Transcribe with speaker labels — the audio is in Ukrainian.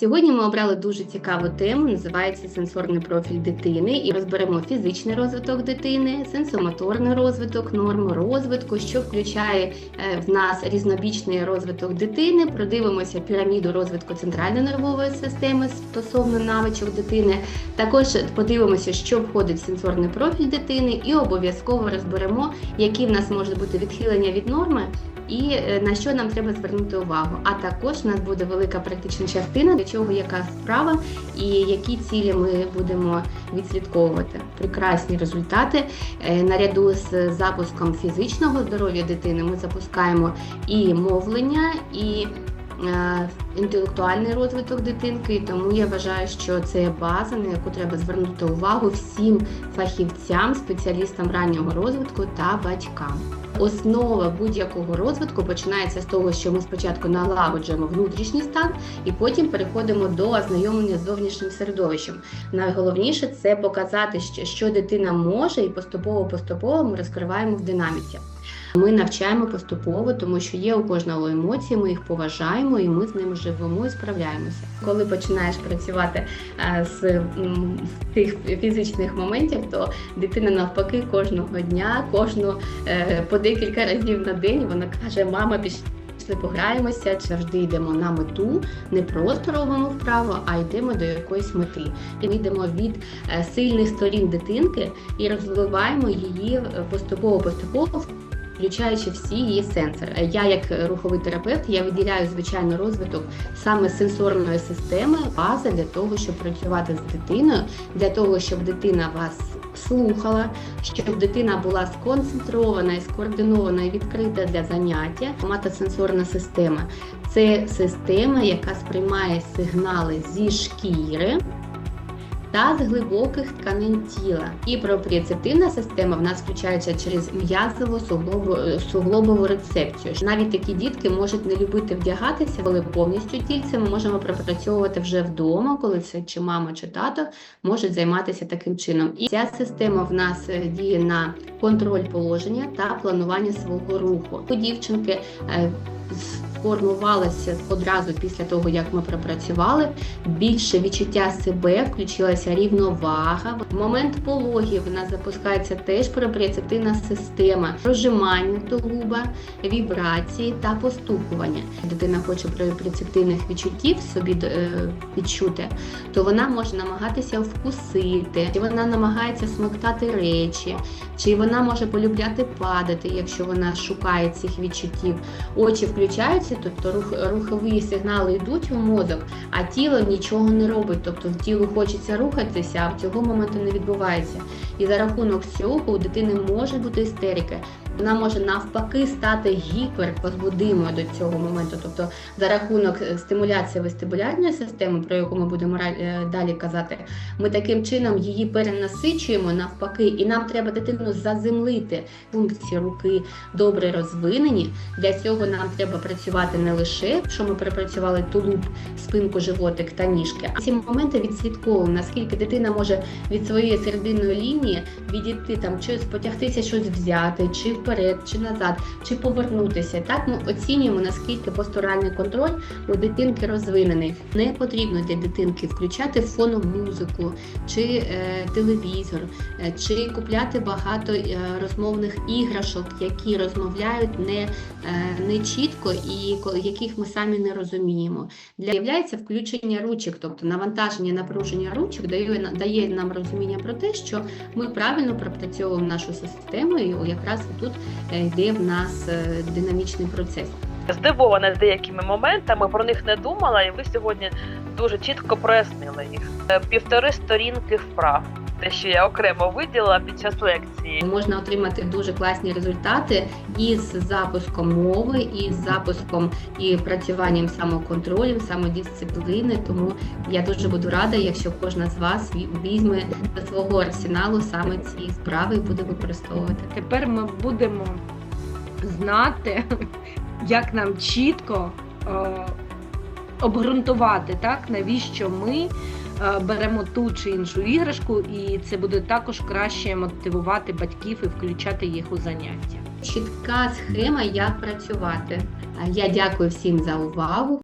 Speaker 1: Сьогодні ми обрали дуже цікаву тему, називається сенсорний профіль дитини, і розберемо фізичний розвиток дитини, сенсомоторний розвиток, норми розвитку, що включає е, в нас різнобічний розвиток дитини. Продивимося піраміду розвитку центральної нервової системи стосовно навичок дитини. Також подивимося, що входить в сенсорний профіль дитини, і обов'язково розберемо, які в нас можуть бути відхилення від норми і е, на що нам треба звернути увагу. А також у нас буде велика практична частина, для чого яка справа і які цілі ми будемо відслідковувати. Прекрасні результати. Е, Наряду з запуском фізичного здоров'я дитини ми запускаємо і мовлення, і е, інтелектуальний розвиток дитинки, тому я вважаю, що це база, на яку треба звернути увагу всім фахівцям, спеціалістам раннього розвитку та батькам. Основа будь-якого розвитку починається з того, що ми спочатку налагоджуємо внутрішній стан, і потім переходимо до ознайомлення з зовнішнім середовищем. Найголовніше це показати, що- дитина може, і поступово-поступово ми розкриваємо в динаміці. Ми навчаємо поступово, тому що є у кожного емоції, ми їх поважаємо і ми з ними живемо і справляємося. Коли починаєш працювати е, з тих фізичних моментів, то дитина навпаки кожного дня, кожну е, по декілька разів на день вона каже: Мама, пішли пограємося, завжди йдемо на мету, не просто робимо вправо, а йдемо до якоїсь мети. І ми йдемо від е, сильних сторін дитинки і розвиваємо її поступово-поступово. Включаючи всі її сенсори. Я, як руховий терапевт, я виділяю звичайно розвиток саме сенсорної системи, база для того, щоб працювати з дитиною, для того, щоб дитина вас слухала, щоб дитина була сконцентрована і скоординована і відкрита для заняття. Матосенсорна система це система, яка сприймає сигнали зі шкіри. Та з глибоких тканин тіла. І пропріоцептивна система в нас включається через м'язову суглобову рецепцію. Навіть такі дітки можуть не любити вдягатися, коли повністю тільце ми можемо пропрацьовувати вже вдома, коли це чи мама, чи тато можуть займатися таким чином. І ця система в нас е, діє на контроль положення та планування свого руху. У дівчинки е, одразу після того, як ми пропрацювали. Більше відчуття себе, включилася рівновага. В момент пологів в нас запускається теж пропріоцептивна система, прожимання тулуба, вібрації та постукування. Дитина хоче пропріоцептивних відчуттів собі е, відчути, то вона може намагатися вкусити, чи вона намагається смоктати речі, чи вона може полюбляти падати, якщо вона шукає цих відчуттів. Очі включаються, тобто рух, рухові сигнали йдуть у мозок, а тіло нічого не робить. Тобто тілу хочеться рухатися, а в цього моменту не відбувається. І за рахунок цього у дитини може бути істерика. Вона може навпаки стати гіперпозбудимою до цього моменту. Тобто, за рахунок стимуляції вестибулярної системи, про яку ми будемо е, далі казати, ми таким чином її перенасичуємо навпаки, і нам треба дитину заземлити. Функції руки добре розвинені. Для цього нам треба працювати не лише, що ми перепрацювали тулуб, спинку, животик та ніжки, а ці моменти відслідковуємо, наскільки дитина може від своєї серединної лінії відійти там, чи потягтися щось взяти, чи вперед, чи назад, чи повернутися. Так ми оцінюємо, наскільки постуральний контроль у дитинки розвинений. Не потрібно для дитинки включати фону музику, чи е, телевізор, е, чи купляти багато е, розмовних іграшок, які розмовляють не, е, не чітко і ко- яких ми самі не розуміємо. Для являється включення ручок, тобто навантаження напруження ручок дає, дає нам розуміння про те, що ми правильно пропрацьовуємо нашу систему, і якраз тут е, йде в нас е, динамічний процес.
Speaker 2: здивована з деякими моментами, про них не думала, і ви сьогодні дуже чітко прояснили їх. Е, Півтори сторінки вправ. Те, що я окремо виділила під час лекції.
Speaker 1: Можна отримати дуже класні результати із запуском мови, і з запуском і працюванням самоконтролю, самодисципліни. Тому я дуже буду рада, якщо кожна з вас візьме до свого арсеналу саме ці справи і буде використовувати.
Speaker 3: Тепер ми будемо знати, як нам чітко е, обґрунтувати, так, навіщо ми беремо ту чи іншу іграшку, і це буде також краще мотивувати батьків і включати їх у заняття.
Speaker 1: Чітка схема, як працювати. Я дякую всім за увагу.